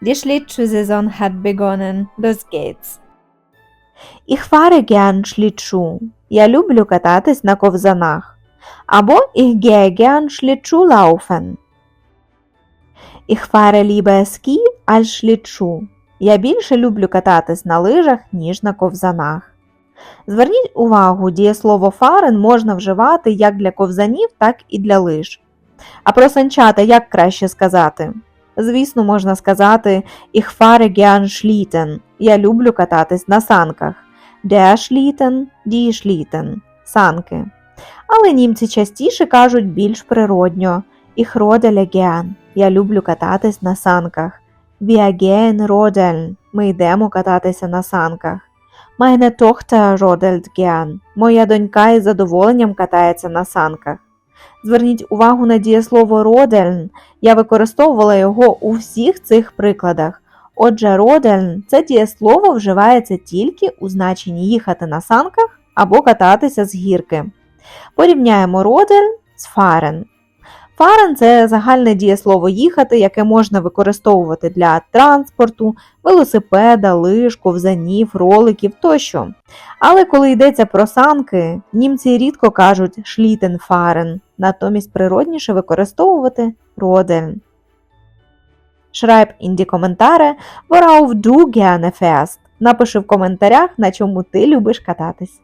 Die Schlittschuhsaison hat begonnen. Los geht's. Fahre gern Schlittschuh. Я люблю кататись на ковзанах. Або ich gehe gern Schlittschuh laufen. Ich fahre lieber Ski als Schlittschuh. Я більше люблю кататись на лижах, ніж на ковзанах. Зверніть увагу, дієслово фарен можна вживати як для ковзанів, так і для лиж. А про санчата як краще сказати? Звісно, можна сказати Ich gern Schlitten. Я люблю кататись на санках. Der Schlitten, die Schlitten. Санки. Але німці частіше кажуть більш природньо. Ich rodele gern. Я люблю кататись на санках. Wir gehen rodeln. Ми йдемо кататися на санках. Meine Tochter rodelt gern. Моя донька із задоволенням катається на санках. Зверніть увагу на дієслово родельн. Я використовувала його у всіх цих прикладах. Отже, родельн це дієслово вживається тільки у значенні їхати на санках або кататися з гірки. Порівняємо родельн з фарен. Фарен це загальне дієслово їхати, яке можна використовувати для транспорту, велосипеда, лиж, ковзанів, роликів тощо. Але коли йдеться про санки, німці рідко кажуть шлітенфарен, натомість природніше використовувати родельн. Schreib in die Kommentare, worauf du gerne. Напиши в коментарях, на чому ти любиш кататись.